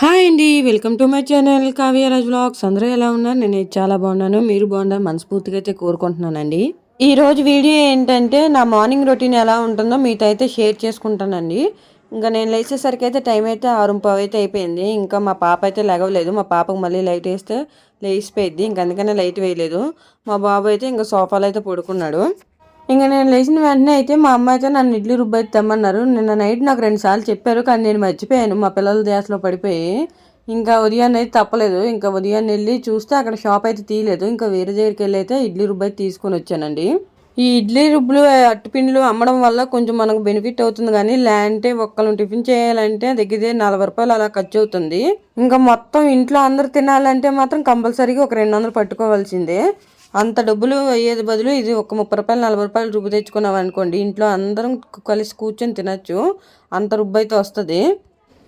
Hi అండి welcome to my channel Kavyaraj vlogs అందరూ ఎలా ఉన్నారు? నేను చాలా బాగున్నాను. మీరు బాగున్నారు మనస్ఫూర్తిగా అయితే కోరుకుంటున్నానండి. ఈ రోజు వీడియో ఏంటంటే నా మార్నింగ్ రొటీన్ ఎలా ఉంటుందో మీతో అయితే షేర్ చేసుకుంటానండి. ఇంకా నేను లేచేసరికి అయితే టైం అయితే ఆరుంపావు అయితే అయిపోయింది. ఇంకా మా పాప అయితే లెగవలేదు మా పాపకు మళ్ళీ లైట్ వేస్తే లేచిపోయింది ఇంక అందుకనే లైట్ వేయలేదు. మా బాబు అయితే ఇంకా సోఫాలో అయితే పడుకున్నాడు. ఇంకా నేను లేచిన వెంటనే అయితే మా అమ్మ అయితే నన్ను ఇడ్లీ రుబ్బైతే తెమ్మన్నారు నిన్న నైట్ నాకు రెండు సార్లు చెప్పారు కానీ నేను మర్చిపోయాను. మా పిల్లల దేశలో పడిపోయి ఇంకా ఉదయాన్నే అయితే తప్పలేదు. ఇంకా ఉదయాన్నే వెళ్ళి చూస్తే అక్కడ షాప్ అయితే తీయలేదు. ఇంకా వేరే దగ్గరికి వెళ్ళి అయితే ఇడ్లీ రుబ్బైతే తీసుకొని వచ్చానండి. ఈ ఇడ్లీ రుబ్బులు అట్టుపిండ్లు అమ్మడం వల్ల కొంచెం మనకు బెనిఫిట్ అవుతుంది కానీ లేదంటే ఒక్కళ్ళు టిఫిన్ చేయాలంటే దగ్గర నలభై రూపాయలు అలా ఖర్చు అవుతుంది. ఇంకా మొత్తం ఇంట్లో అందరు తినాలంటే మాత్రం కంపల్సరీగా ఒక రెండు వందలు పట్టుకోవాల్సిందే. అంత డబ్బులు అయ్యేది బదులు ఇది ఒక ముప్పై రూపాయలు నలభై రూపాయలు రుబ్బు తెచ్చుకున్నాం అనుకోండి ఇంట్లో అందరం కలిసి కూర్చొని తినచ్చు. అంత రుబ్బు అయితే వస్తుంది.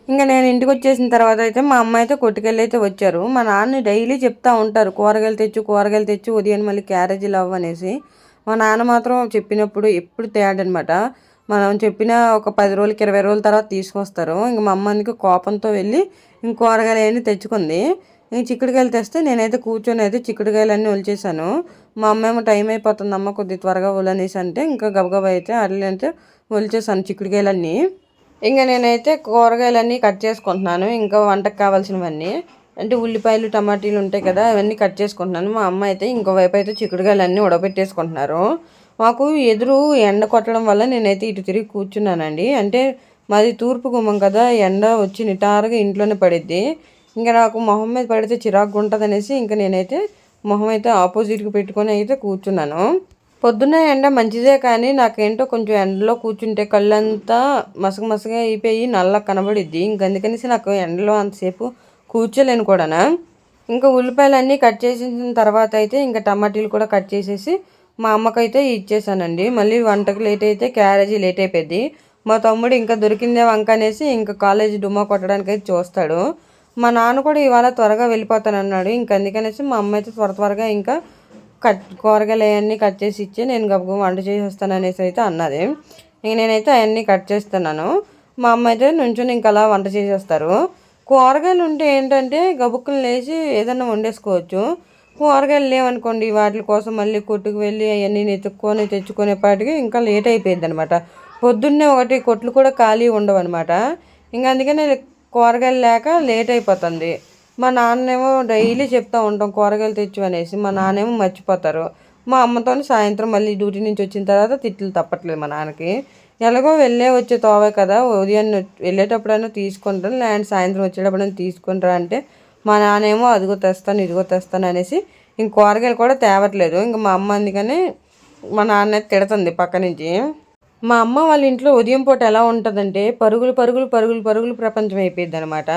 ఇంకా నేను ఇంటికి వచ్చేసిన తర్వాత అయితే మా అమ్మ అయితే కొట్టుకెళ్ళి అయితే వచ్చారు. మా నాన్న డైలీ చెప్తా ఉంటారు కూరగాయలు తెచ్చు కూరగాయలు తెచ్చు ఉదయం మళ్ళీ క్యారేజీలు అవ్వనేసి మా నాన్న మాత్రం చెప్పినప్పుడు ఎప్పుడు తేడనమాట. మనం చెప్పిన ఒక పది రోజులకి ఇరవై రోజుల తర్వాత తీసుకొస్తారు. ఇంక మా అమ్మ కోపంతో వెళ్ళి ఇంక కూరగాయలు అవన్నీ తెచ్చుకుంది. నేను చిక్కుడుకాయలు తెస్తే నేనైతే కూర్చొని అయితే చిక్కుడుకాయలన్నీ ఒలిచేసాను మా అమ్మ ఏమో టైం అయిపోతుంది అమ్మ కొద్ది త్వరగా ఒలనేసి అంటే ఇంకా గబగబా అయితే అట్లంటే ఒలిచేసాను చిక్కుడుకాయలన్నీ. ఇంకా నేనైతే కూరగాయలన్నీ కట్ చేసుకుంటున్నాను ఇంకా వంటకు కావాల్సినవన్నీ. అంటే ఉల్లిపాయలు టమాటీలు ఉంటాయి కదా అవన్నీ కట్ చేసుకుంటున్నాను. మా అమ్మ అయితే ఇంకోవైపు అయితే చిక్కుడుకాయలన్నీ ఉడబెట్టేసుకుంటున్నారు. మాకు ఎదురు ఎండ కొట్టడం వల్ల నేనైతే ఇటు తిరిగి కూర్చున్నానండి. అంటే మాది తూర్పు గుమ్మం కదా ఎండ వచ్చి నిటారుగా ఇంట్లోనే పడిద్ది. ఇంకా నాకు మొహం మీద పడితే చిరాకు ఉంటుంది అనేసి ఇంకా నేనైతే మొహం అయితే ఆపోజిట్కి పెట్టుకొని అయితే కూర్చున్నాను. పొద్దున్న ఎండ మంచిదే కానీ నాకేంటో కొంచెం ఎండలో కూర్చుంటే కళ్ళంతా మసగ మసగ అయిపోయి నల్ల కనబడిద్ది. ఇంక అందుకనేసి నాకు ఎండలో అంతసేపు కూర్చోలేను కూడా ఇంకా ఉల్లిపాయలు అన్నీ కట్ చేసిన తర్వాత అయితే ఇంకా టమాటీలు కూడా కట్ చేసేసి మా అమ్మకైతే ఇచ్చేసానండి. మళ్ళీ వంటకు లేట్ అయితే క్యారేజీ లేట్ అయిపోయింది మా తమ్ముడు ఇంకా దొరికిందే వంక అనేసి ఇంకా కాలేజీ డుమ్మా కొట్టడానికి అయితే చూస్తాడు. మా నాన్న కూడా ఇవాళ త్వరగా వెళ్ళిపోతానన్నాడు. ఇంక అందుకనేసి మా అమ్మ అయితే త్వర త్వరగా ఇంకా కట్ కూరగాయలు అవన్నీ కట్ చేసి ఇచ్చి నేను గబగబ వంట చేసేస్తాను అనేసి అయితే అన్నది. ఇంక నేనైతే అవన్నీ కట్ చేస్తున్నాను. మా అమ్మ అయితే నుంచుని ఇంకా అలా వంట చేసేస్తారు కూరగాయలు ఉంటే ఏంటంటే గబుక్కులు లేచి ఏదన్నా వండేసుకోవచ్చు. కూరగాయలు లేవనుకోండి వాటి కోసం మళ్ళీ కొట్టుకు వెళ్ళి అవన్నీ నెతుక్కొని తెచ్చుకునేపాటికి ఇంకా లేట్ అయిపోయింది అనమాట పొద్దున్నే ఒకటి కొట్లు కూడా ఖాళీ ఉండవు అనమాట ఇంకా అందుకనే కూరగాయలు లేక లేట్ అయిపోతుంది. మా నాన్నేమో డైలీ చెప్తూ ఉంటాం కూరగాయలు తెచ్చు అనేసి. మా నాన్నేమో మర్చిపోతారు. మా అమ్మతో సాయంత్రం మళ్ళీ డ్యూటీ నుంచి వచ్చిన తర్వాత తిట్లు తప్పట్లేదు మా నాన్నకి. ఎలాగో వెళ్ళే వచ్చే తోవే కదా ఉదయం వెళ్ళేటప్పుడైనా తీసుకుంటాను లేదంటే సాయంత్రం వచ్చేటప్పుడైనా తీసుకుంటారా అంటే మా నాన్నేమో అదిగో తెస్తాను ఇదిగో తెస్తాను అనేసి ఇంక కూరగాయలు కూడా తేవట్లేదు. ఇంక మా అమ్మ అందుకని మా నాన్న తిడుతుంది పక్క నుంచి. మా అమ్మ వాళ్ళ ఇంట్లో ఉదయం పూట ఎలా ఉంటుందంటే పరుగులు పరుగులు పరుగులు పరుగులు ప్రపంచం అయిపోయింది అనమాట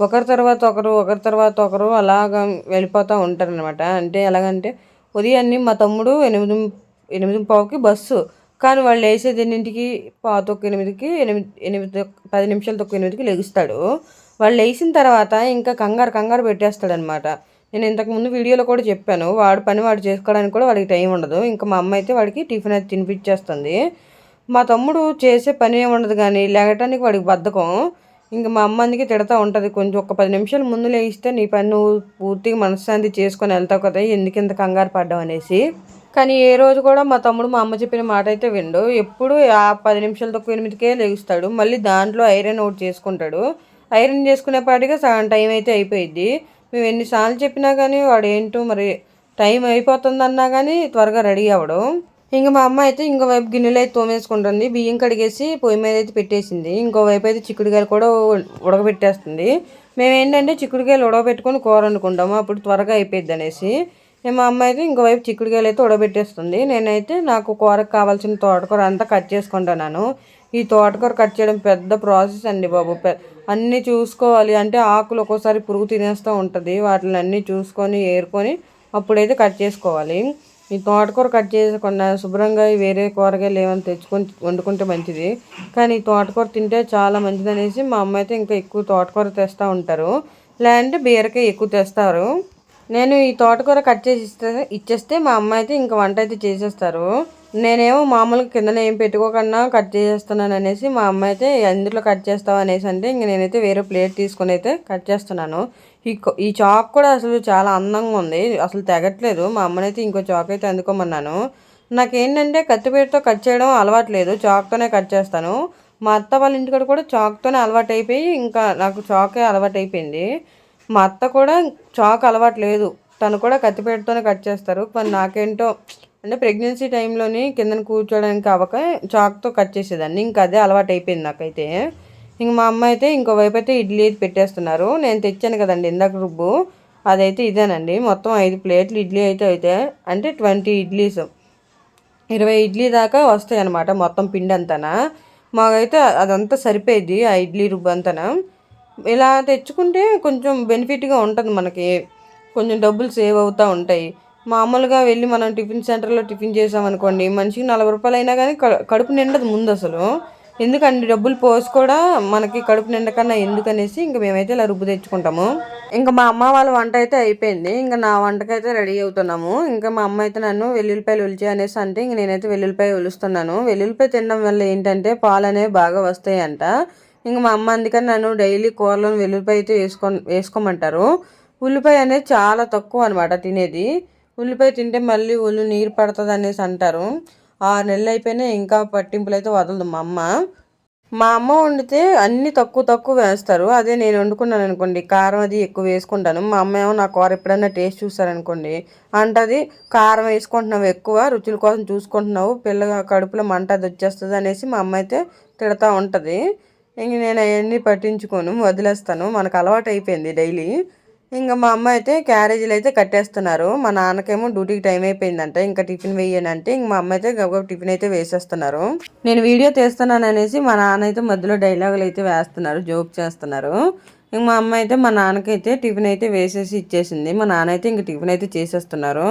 ఒకరి తర్వాత ఒకరు ఒకరి తర్వాత ఒకరు అలాగ వెళ్ళిపోతూ ఉంటారనమాట అంటే ఎలాగంటే ఉదయాన్నే మా తమ్ముడు ఎనిమిది ఎనిమిది పావుకి బస్సు. కానీ వాళ్ళు వేసేది ఎన్నింటికి? పాత తొక్క ఎనిమిదికి ఎనిమిది ఎనిమిది పది నిమిషాలు తొక్క ఎనిమిదికి లెగుస్తాడు. వాళ్ళు వేసిన తర్వాత ఇంకా కంగారు కంగారు పెట్టేస్తాడనమాట నేను ఇంతకుముందు వీడియోలో కూడా చెప్పాను వాడు పని వాడు చేసుకోవడానికి కూడా వాడికి టైం ఉండదు. ఇంకా మా అమ్మ అయితే వాడికి టిఫిన్ అయితే తినిపించేస్తుంది మా తమ్ముడు చేసే పని ఏమి ఉండదు కానీ లేగటానికి వాడికి బద్ధకం. ఇంకా మా అమ్మ అందుకే తిడతా ఉంటుంది కొంచెం ఒక పది నిమిషాలు ముందు లేగిస్తే నీ పని నువ్వు పూర్తిగా మనశ్శాంతి చేసుకొని వెళ్తావు కదా ఎందుకు ఇంత కంగారు పడ్డావు? అనేసి. కానీ ఏ రోజు కూడా మా తమ్ముడు మా అమ్మ చెప్పిన మాట అయితే విండు. ఎప్పుడు ఆ పది నిమిషాల తక్కువ ఎనిమిదికే లేగుస్తాడు. మళ్ళీ దాంట్లో ఐరన్ అవుట్ చేసుకుంటాడు. ఐరన్ చేసుకునేపాటిగా సగం టైం అయితే అయిపోయింది మేము ఎన్నిసార్లు చెప్పినా కానీ వాడు ఏంటో మరి టైం అయిపోతుందన్నా కానీ త్వరగా రెడీ అవ్వడం. ఇంకా మా అమ్మ అయితే ఇంకోవైపు గిన్నెలు అయితే తోమేసుకుంటుంది. బియ్యం కడిగేసి పొయ్యి మీద అయితే పెట్టేసింది. ఇంకోవైపు అయితే చిక్కుడుకాయలు కూడా ఉడకబెట్టేస్తుంది. మేము ఏంటంటే చిక్కుడుకాయలు ఉడకబెట్టుకొని కూర అనుకుంటాము అప్పుడు త్వరగా అయిపోయింది అనేసి. మా అమ్మ అయితే ఇంకోవైపు చిక్కుడుకాయలు అయితే ఉడకబెట్టేస్తుంది. నేనైతే నాకు కూరకు కావాల్సిన తోటకూర అంతా కట్ చేసుకుంటున్నాను. ఈ తోటకూర కట్ చేయడం పెద్ద ప్రాసెస్ అండి బాబు. అన్నీ చూసుకోవాలి. అంటే ఆకులు ఒక్కోసారి పురుగు తినేస్తూ ఉంటుంది. వాటిని అన్నీ చూసుకొని ఏరుకొని అప్పుడైతే కట్ చేసుకోవాలి. ఈ తోటకూర కట్ చేసుకున్న శుభ్రంగా వేరే కూరగాయలు ఏమైనా తెచ్చుకొని వండుకుంటే మంచిది. కానీ ఈ తోటకూర తింటే చాలా మంచిది అనేసి మా అమ్మ అయితే ఇంకా ఎక్కువ తోటకూర తెస్తూ ఉంటారు. లేదంటే బీరకాయ ఎక్కువ తెస్తారు. నేను ఈ తోటకూర కట్ చేసి ఇస్తే ఇచ్చేస్తే మా అమ్మ అయితే ఇంకా వంట అయితే చేసేస్తారు. నేనేమో మామూలుగా కిందన ఏం పెట్టుకోకుండా కట్ చేసేస్తున్నాను అనేసి మా అమ్మ అయితే ఎందులో కట్ చేస్తావు? అనేసి అంటే ఇంక నేనైతే వేరే ప్లేట్ తీసుకొని అయితే కట్ చేస్తున్నాను. ఈ ఈ చాక్ కూడా అసలు చాలా అందంగా ఉంది. అసలు తెగట్లేదు. మా అమ్మనైతే ఇంకో చాక్ అయితే అందుకోమన్నాను. నాకేంటంటే కత్తిపేటతో కట్ చేయడం అలవాటు లేదు. చాక్తోనే కట్ చేస్తాను. మా అత్త వాళ్ళ ఇంటికాడ కూడా చాక్తోనే అలవాటు అయిపోయి ఇంకా నాకు చాకే అలవాటు అయిపోయింది. మా అత్త కూడా చాక్ అలవాటు లేదు. తను కూడా కత్తిపేటతోనే కట్ చేస్తారు. కానీ నాకేంటో అంటే ప్రెగ్నెన్సీ టైంలోని కిందన కూర్చోడానికి అవ్వక చాక్తో కట్ చేసేదాన్ని. ఇంకా అదే అలవాటు అయిపోయింది నాకైతే. ఇంక మా అమ్మ అయితే ఇంకో వైపు అయితే ఇడ్లీ అయితే పెట్టేస్తున్నారు. నేను తెచ్చాను కదండి ఇందాక రుబ్బు. అదైతే ఇదేనండి. మొత్తం ఐదు ప్లేట్లు ఇడ్లీ అయితే అయితే అంటే ట్వంటీ ఇడ్లీస్. ఇరవై ఇడ్లీ దాకా వస్తాయి అనమాట మొత్తం పిండి అంతనా. మాకైతే అదంతా సరిపోయేది ఆ ఇడ్లీ రుబ్బు అంతనా. ఇలా తెచ్చుకుంటే కొంచెం బెనిఫిట్గా ఉంటుంది మనకి. కొంచెం డబ్బులు సేవ్ అవుతూ ఉంటాయి. మామూలుగా వెళ్ళి మనం టిఫిన్ సెంటర్లో టిఫిన్ చేసామనుకోండి మనిషికి నలభై రూపాయలు అయినా కానీ కడుపు నిండదు ముందు అసలు ఎందుకండి? డబ్బులు పోసి కూడా మనకి కడుపు నిండకన్నా ఎందుకనేసి ఇంక మేమైతే ఇలా రుబ్బు తెచ్చుకుంటాము. ఇంకా మా అమ్మ వాళ్ళ వంట అయితే అయిపోయింది. ఇంకా నా వంటకైతే రెడీ అవుతున్నాము. ఇంకా మా అమ్మ అయితే నన్ను వెల్లుల్లిపాయలు ఉలిచి అనేసి అంటే ఇంక నేనైతే వెల్లుల్లిపాయ ఉలుస్తున్నాను వెల్లుల్లిపాయ తినడం వల్ల ఏంటంటే పాలు అనేవి బాగా వస్తాయంట. ఇంకా మా అమ్మ అందుకని నన్ను డైలీ కూరలో వెల్లుల్లిపాయ అయితే వేసుకో వేసుకోమంటారు. ఉల్లిపాయ అనేది చాలా తక్కువ అనమాట తినేది. ఉల్లిపాయ తింటే మళ్ళీ ఒళ్ళు నీరు పడుతుంది అనేసి అంటారు. ఆరు నెలలు అయిపోయినా ఇంకా పట్టింపులు అయితే వదలదు మా అమ్మ. మా అమ్మ వండితే అన్ని తక్కువ తక్కువ వేస్తారు. అదే నేను వండుకున్నాను అనుకోండి కారం అది ఎక్కువ వేసుకుంటాను. మా అమ్మ ఏమో నా కూర ఎప్పుడైనా టేస్ట్ చూసారనుకోండి అంటది కారం వేసుకుంటున్నావు ఎక్కువ రుచుల కోసం చూసుకుంటున్నావు పిల్ల కడుపులో మంట అది వచ్చేస్తుంది అనేసి మా అమ్మ అయితే తిడతా ఉంటుంది. ఇంక నేను అవన్నీ పట్టించుకోను వదిలేస్తాను. మనకు అలవాటు అయిపోయింది డైలీ. ఇంకా మా అమ్మ అయితే క్యారేజీలు అయితే కట్టేస్తున్నారు. మా నాన్నకేమో డ్యూటీకి టైం అయిపోయిందంట. ఇంకా టిఫిన్ వేయనంటే ఇంక మా అమ్మ అయితే గబగబ టిఫిన్ అయితే వేసేస్తున్నారు. నేను వీడియో తీస్తున్నాను అనేసి మా నాన్న అయితే మధ్యలో డైలాగులు అయితే వేస్తున్నారు. జోక్ చేస్తున్నారు. ఇంక మా అమ్మ అయితే మా నాన్నకైతే టిఫిన్ అయితే వేసేసి ఇచ్చేసింది. మా నాన్న అయితే ఇంక టిఫిన్ అయితే చేసేస్తున్నారు.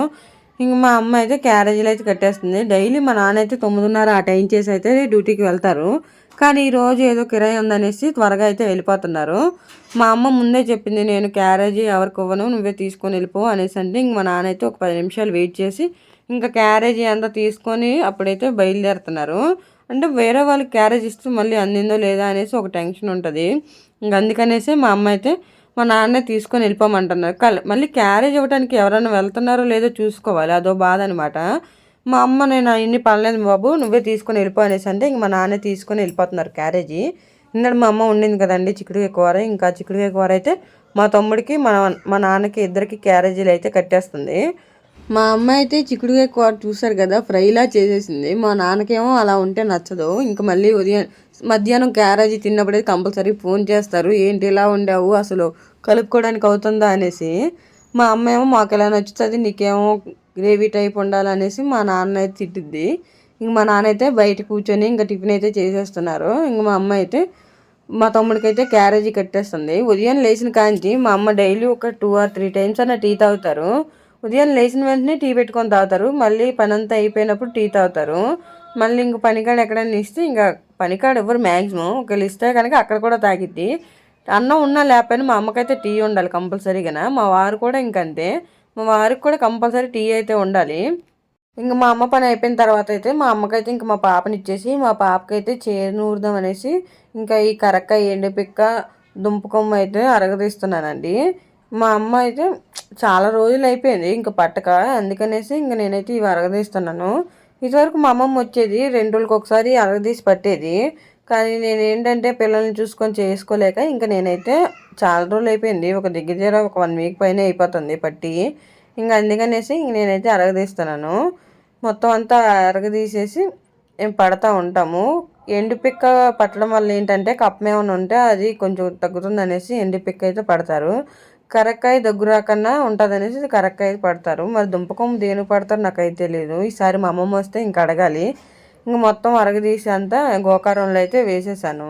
ఇంక మా అమ్మ అయితే క్యారేజీలు అయితే కట్టేస్తుంది. డైలీ మా నాన్న అయితే తొమ్మిదిన్నర ఆ టైం చేసి అయితే డ్యూటీకి వెళ్తారు. కానీ ఈరోజు ఏదో కిరాయి ఉందనేసి త్వరగా అయితే వెళ్ళిపోతున్నారు. మా అమ్మ ముందే చెప్పింది నేను క్యారేజీ ఎవరికి ఇవ్వను నువ్వే తీసుకొని వెళ్ళిపో అనేసి అంటే ఇంక మా నాన్న అయితే ఒక పది నిమిషాలు వెయిట్ చేసి ఇంకా క్యారేజీ అంతా తీసుకొని అప్పుడైతే బయలుదేరుతున్నారు. అంటే వేరే వాళ్ళకి క్యారేజ్ ఇస్తే మళ్ళీ అందిందో లేదా అనేసి ఒక టెన్షన్ ఉంటుంది. ఇంక అందుకనేసి మా అమ్మ అయితే మా నాన్నే తీసుకొని వెళ్ళిపోమంటున్నారు. మళ్ళీ క్యారేజ్ ఇవ్వడానికి ఎవరైనా వెళ్తున్నారో లేదో చూసుకోవాలి అదో బాధ అనమాట మా అమ్మ నేను ఇన్ని పనలేదు బాబు నువ్వే తీసుకొని వెళ్ళిపో అనేసి అంటే ఇంక మా నాన్న తీసుకొని వెళ్ళిపోతున్నారు క్యారేజీ. నిన్నటి మా అమ్మ ఉండింది కదండి చిక్కుడుకాయ కూర. ఇంకా చిక్కుడుకాయ కూర అయితే మా తమ్ముడికి మా మా నాన్నకి ఇద్దరికి క్యారేజీలు అయితే కట్టేస్తుంది. మా అమ్మ అయితే చిక్కుడుకాయ కూర చూసారు కదా ఫ్రైలా చేసేసింది. మా నాన్నకేమో అలా ఉంటే నచ్చదు. ఇంకా మళ్ళీ ఉదయం మధ్యాహ్నం క్యారేజీ తిన్నప్పుడే కంపల్సరీ ఫోన్ చేస్తారు. ఏంటి ఇలా ఉండావు? అసలు కలుపుకోవడానికి అవుతుందా? అనేసి. మా అమ్మ ఏమో మాకు ఎలా నచ్చుతుంది నీకేమో గ్రేవీ టైప్ ఉండాలనేసి మా నాన్న అయితే తిట్టిద్ది. ఇంక మా నాన్న అయితే బయట కూర్చొని ఇంకా టిఫిన్ అయితే చేసేస్తున్నారు. ఇంక మా అమ్మ అయితే మా తమ్ముడికి అయితే క్యారేజీ కట్టేస్తుంది. ఉదయం లేచిన కాంచి మా అమ్మ డైలీ ఒక టూ ఆర్ త్రీ టైమ్స్ అన్న టీ తాగుతారు. ఉదయం లేచిన వెంటనే టీ పెట్టుకొని తాగుతారు. మళ్ళీ పని అంతా అయిపోయినప్పుడు టీ తాగుతారు. మళ్ళీ ఇంక పనికాడ ఎక్కడైనా ఇస్తే ఇంకా పనికాడ ఎవరు మ్యాక్సిమం ఒకవేళ ఇస్తే కనుక అక్కడ కూడా తాగిద్ది. అన్నం ఉన్నా లేకపోయినా మా అమ్మకైతే టీ ఉండాలి కంపల్సరీగా మా వారు కూడా ఇంకంతే. మా వారికి కూడా కంపల్సరీ టీ అయితే ఉండాలి. ఇంక మా అమ్మ పని అయిపోయిన తర్వాత అయితే మా అమ్మకైతే ఇంక మా పాపని ఇచ్చేసి మా పాపకైతే చేనూరుదాం అనేసి ఇంకా ఈ కరక్కాయ ఎండుపిక్క దుంపకొమ్మ అయితే అరగదీస్తున్నానండి. మా అమ్మ అయితే చాలా రోజులు అయిపోయింది ఇంకా పట్టక. అందుకనేసి ఇంక నేనైతే ఇవి అరగదీస్తున్నాను. ఇదివరకు మా అమ్మమ్మ వచ్చేది రెండు రోజులకు ఒకసారి అరగదీసి పట్టేది. కానీ నేను ఏంటంటే పిల్లల్ని చూసుకొని చేసుకోలేక ఇంకా నేనైతే చాలా రోజులు అయిపోయింది. ఒక దగ్గర దగ్గర ఒక వన్ వీక్ పైన అయిపోతుంది పట్టి. ఇంకా అందుకనేసి ఇంక నేనైతే అరగదీస్తున్నాను. మొత్తం అంతా అరగదీసేసి మేము పడతా ఉంటాము. ఎండుపిక్క పట్టడం వల్ల ఏంటంటే కప్పం ఏమైనా ఉంటే అది కొంచెం తగ్గుతుంది అనేసి ఎండుపిక్క అయితే పడతారు. కరక్కాయ దగ్గర కన్నా ఉంటుంది అనేసి కరక్కాయ పడతారు. మరి దుంపకం దేని పడతారు నాకైతే తెలియదు ఈసారి మా అమ్మమ్మ వస్తే ఇంకా అడగాలి. ఇంక మొత్తం అరగదీసి అంతా గోకారంలో అయితే వేసేసాను.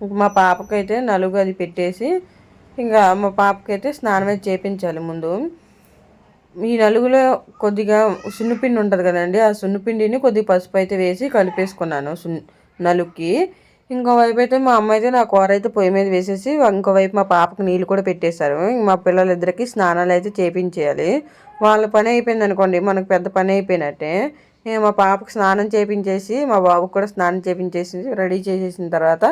ఇంక మా పాపకైతే నలుగు అది పెట్టేసి ఇంకా మా పాపకైతే స్నానం అయితే చేపించాలి ముందు. ఈ నలుగులో కొద్దిగా సున్నిపిండి ఉంటుంది కదండి ఆ సున్నిపిండిని కొద్దిగా పసుపు అయితే వేసి కలిపేసుకున్నాను సున్ నలుగుకి. ఇంకోవైపు అయితే మా అమ్మ అయితే నా కూర అయితే పొయ్యి మీద వేసేసి ఇంకోవైపు మా పాపకు నీళ్ళు కూడా పెట్టేశారు. మా పిల్లలిద్దరికీ స్నానాలు అయితే చేపించేయాలి. వాళ్ళ పని అయిపోయింది అనుకోండి మనకు పెద్ద పని అయిపోయినట్టే. నేను మా పాపకు స్నానం చేపించేసి మా బాబుకు కూడా స్నానం చేపించేసి రెడీ చేసేసిన తర్వాత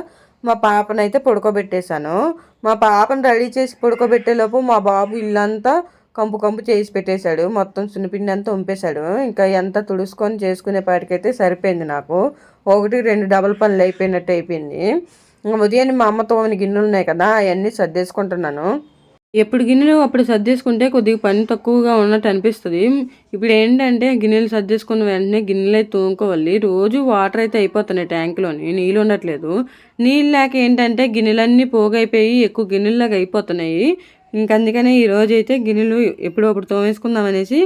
మా పాపనైతే పడుకోబెట్టేశాను. మా పాపను రెడీ చేసి పడుకోబెట్టేలోపు మా బాబు ఇల్లంతా కంపు కంపు చేసి పెట్టేశాడు. మొత్తం సున్నిపిండి అంతా ఉంపేశాడు. ఇంకా ఎంత తుడుచుకొని చేసుకునేపాటికైతే సరిపోయింది నాకు. ఒకటి రెండు డబల్ పనులు అయిపోయినట్టు అయిపోయింది. ఉదయాన్నే మా అమ్మతో గిన్నెలు ఉన్నాయి కదా అవన్నీ సర్దేసుకుంటున్నాను. ఎప్పుడు గిన్నెలు అప్పుడు సర్దేసుకుంటే కొద్దిగా పని తక్కువగా ఉన్నట్టు అనిపిస్తుంది. ఇప్పుడు ఏంటంటే గిన్నెలు సర్దేసుకున్న వెంటనే గిన్నెలు అయితే తోముకోవాలి. రోజు వాటర్ అయితే అయిపోతున్నాయి ట్యాంక్లోని నీళ్ళు ఉండట్లేదు. నీళ్ళు లేక ఏంటంటే గిన్నెలన్నీ పోగైపోయి ఎక్కువ గిన్నెల్లాగా అయిపోతున్నాయి. ఇంక అందుకనే అయితే గిన్నెలు ఎప్పుడో అప్పుడు తోమేసుకుందాం అనేసి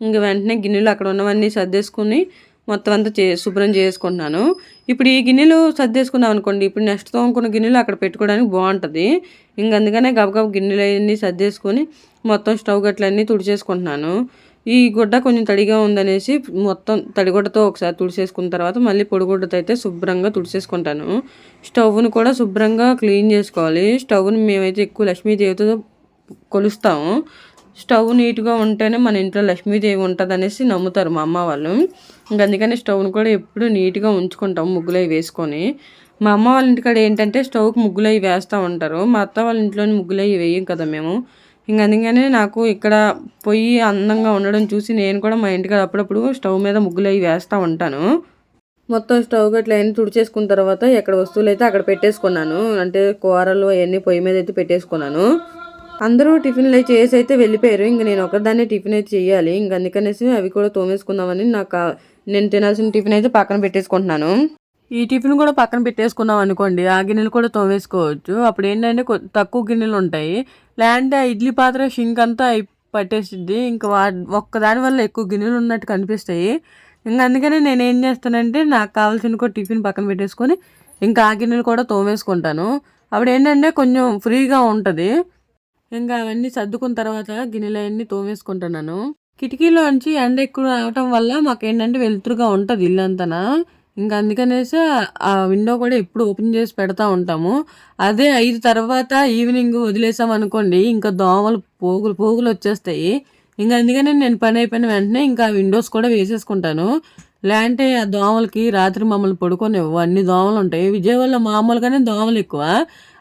ఇంక వెంటనే గిన్నెలు అక్కడ ఉన్నవన్నీ సర్దేసుకుని మొత్తం అంతా చే శుభ్రం చేసుకుంటున్నాను. ఇప్పుడు ఈ గిన్నెలు సర్దేసుకున్నాం అనుకోండి. ఇప్పుడు నెక్స్ట్ తోముకున్న గిన్నెలు అక్కడ పెట్టుకోవడానికి బాగుంటుంది. ఇంక అందుకనే గబగబ గిన్నెలు అవన్నీ సర్దేసుకొని మొత్తం స్టవ్ గట్లన్నీ తుడిచేసుకుంటున్నాను. ఈ గుడ్డ కొంచెం తడిగా ఉందనేసి మొత్తం తడిగుడ్డతో ఒకసారి తుడిచేసుకున్న తర్వాత మళ్ళీ పొడిగుడ్డతో అయితే శుభ్రంగా తుడిచేసుకుంటాను స్టవ్ను కూడా శుభ్రంగా క్లీన్ చేసుకోవాలి. స్టవ్ని మేమైతే ఎక్కువ లక్ష్మీదేవితో కొలుస్తాము. స్టవ్ నీట్గా ఉంటేనే మన ఇంట్లో లక్ష్మీదేవి ఉంటుంది అనేసి నమ్ముతారు మా అమ్మ వాళ్ళు. ఇంక అందుకని స్టవ్ను కూడా ఎప్పుడు నీట్గా ఉంచుకుంటాం అవి వేసుకొని. మా అమ్మ వాళ్ళ ఇంటికాడ ఏంటంటే స్టవ్కి ముగ్గులవి వేస్తూ ఉంటారు. మా అత్త వాళ్ళ ఇంట్లోని అవి వేయం కదా మేము. ఇంక అందుకనే నాకు ఇక్కడ పొయ్యి అందంగా ఉండడం చూసి నేను కూడా మా ఇంటికాడ అప్పుడప్పుడు స్టవ్ మీద ముగ్గులవి వేస్తూ ఉంటాను. మొత్తం స్టవ్ గట్ల అన్నీ తుడిచేసుకున్న తర్వాత ఎక్కడ వస్తువులు అయితే అక్కడ పెట్టేసుకున్నాను. అంటే కూరలు అవన్నీ పొయ్యి మీద అయితే పెట్టేసుకున్నాను. అందరూ టిఫిన్లు అయితే చేసి అయితే వెళ్ళిపోయారు. ఇంక నేను ఒకదాన్ని టిఫిన్ అయితే చేయాలి. ఇంక అందుకనేసి అవి కూడా తోమేసుకుందామని నాకు నేను తినాల్సిన టిఫిన్ అయితే పక్కన పెట్టేసుకుంటున్నాను. ఈ టిఫిన్ కూడా పక్కన పెట్టేసుకున్నాం అనుకోండి. ఆ గిన్నెలు కూడా తోమేసుకోవచ్చు. అప్పుడు ఏంటంటే తక్కువ గిన్నెలు ఉంటాయి. లేదంటే ఆ ఇడ్లీ పాత్ర షింక్ అంతా పట్టేసిద్ది. ఇంకా వా ఒక్కదాని వల్ల ఎక్కువ గిన్నెలు ఉన్నట్టు కనిపిస్తాయి. ఇంకా అందుకనే నేను ఏం చేస్తానంటే నాకు కావాల్సిన కూడా టిఫిన్ పక్కన పెట్టేసుకొని ఇంకా ఆ గిన్నెలు కూడా తోమేసుకుంటాను. అప్పుడు ఏంటంటే కొంచెం ఫ్రీగా ఉంటుంది. ఇంకా అవన్నీ సర్దుకున్న తర్వాత గిన్నెలు అవన్నీ తోమేసుకుంటున్నాను. కిటికీలోంచి ఎండ ఎక్కువ రావటం వల్ల మాకు ఏంటంటే వెలుతురుగా ఉంటుంది ఇల్లంతనా? ఇంకా అందుకనేసి ఆ విండో కూడా ఎప్పుడు ఓపెన్ చేసి పెడతా ఉంటాము. అదే ఐదు తర్వాత ఈవినింగ్ వదిలేసాం అనుకోండి ఇంకా దోమలు పోగులు పోగులు వచ్చేస్తాయి. ఇంకా అందుకనే నేను పని అయిపోయిన వెంటనే ఇంకా విండోస్ కూడా వేసేసుకుంటాను. లేదంటే ఆ దోమలకి రాత్రి మమ్మల్ని పడుకోనివ్వు అన్ని దోమలు ఉంటాయి. విజయవాడలో మామూలుగానే దోమలు ఎక్కువ.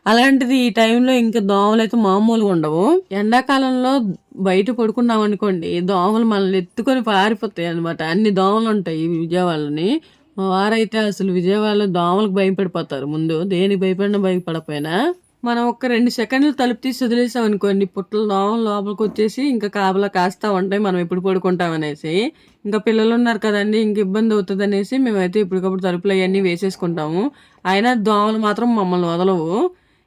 అలాంటిది ఈ టైంలో ఇంకా దోమలు అయితే మామూలుగా ఉండవు. ఎండాకాలంలో బయట పడుకున్నాం అనుకోండి దోమలు మనల్ని ఎత్తుకొని పారిపోతాయి అనమాట అన్ని దోమలు ఉంటాయి విజయవాడలోని. మా వారైతే అసలు విజయవాడలో దోమలకు భయపడిపోతారు. ముందు దేనికి భయపడినా భయపడపోయినా మనం ఒక రెండు సెకండ్లు తలుపు తీసి వదిలేసాం అనుకోండి పుట్టలు దోమలు లోపలికి వచ్చేసి ఇంకా కాపలా కాస్తా ఉంటాయి మనం ఎప్పుడు పడుకుంటాం అనేసి. ఇంకా పిల్లలు ఉన్నారు కదండి ఇంక ఇబ్బంది అవుతుంది అనేసి మేమైతే ఇప్పటికప్పుడు తలుపులు అవన్నీ వేసేసుకుంటాము. అయినా దోమలు మాత్రం మమ్మల్ని వదలవు.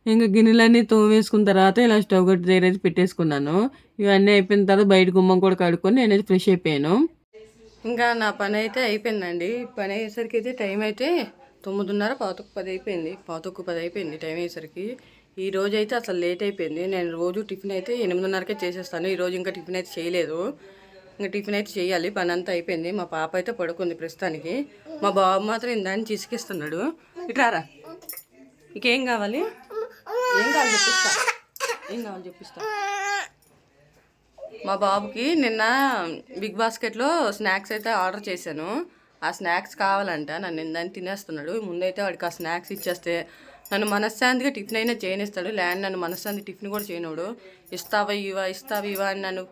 ఇంకా గిన్నెలన్నీ తోమేసుకున్న తర్వాత ఇలా స్టవ్ గట్టి దగ్గర అయితే పెట్టేసుకున్నాను. ఇవన్నీ అయిపోయిన తర్వాత బయట గుమ్మం కూడా కడుక్కొని నేనైతే ఫ్రెష్ అయిపోయాను. ఇంకా నా పని అయితే అయిపోయిందండి. పని అయ్యేసరికి అయితే టైం అయితే తొమ్మిదిన్నర పాతకు పది అయిపోయింది. పాతకు పది అయిపోయింది టైం అయ్యేసరికి. ఈ రోజు అయితే అసలు లేట్ అయిపోయింది. నేను రోజు టిఫిన్ అయితే ఎనిమిదిన్నరకే చేసేస్తాను. ఈరోజు ఇంకా టిఫిన్ అయితే చేయలేదు. ఇంకా టిఫిన్ అయితే చేయాలి. పని అంతా అయిపోయింది. మా పాప అయితే పడుకుంది ప్రస్తుతానికి. మా బాబు మాత్రం ఇందాన్ని చిసికిస్తున్నాడు. ఇట్రారా ఇంకేం కావాలి? ఏం కావాలి చెప్పిస్తా. ఏం కావాలి చెప్పిస్తా? మా బాబుకి నిన్న బిగ్ బాస్కెట్లో స్నాక్స్ అయితే ఆర్డర్ చేశాను. ఆ స్నాక్స్ కావాలంట. నన్ను ఇందాన్ని తినేస్తున్నాడు. ముందైతే వాడికి ఆ స్నాక్స్ ఇచ్చేస్తే నన్ను మనశ్శాంతిగా టిఫిన్ అయినా చేయనిస్తాడు. ల్యాండ్ నన్ను మనశ్శాంతి టిఫిన్ కూడా చేయనోడు. ఇస్తావా ఇవా ఇస్తావా ఇవా అని నన్ను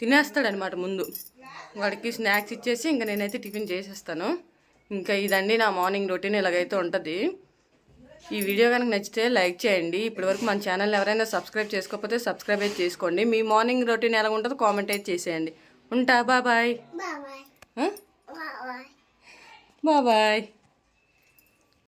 తినేస్తాడు అనమాట ముందు. వాడికి స్నాక్స్ ఇచ్చేసి ఇంకా నేనైతే టిఫిన్ చేసేస్తాను. ఇంకా ఇదండి నా మార్నింగ్ రొటీన్ ఇలాగైతే ఉంటుంది. ఈ వీడియో కనుక నచ్చితే లైక్ చేయండి. ఇప్పటివరకు మన ఛానల్ ఎవరైనా సబ్స్క్రైబ్ చేసుకోకపోతే సబ్స్క్రైబ్ అయితే చేసుకోండి. మీ మార్నింగ్ రొటీన్ ఎలా ఉంటుందో కామెంట్ అయితే చేసేయండి. ఉంటా బాయ్ Bye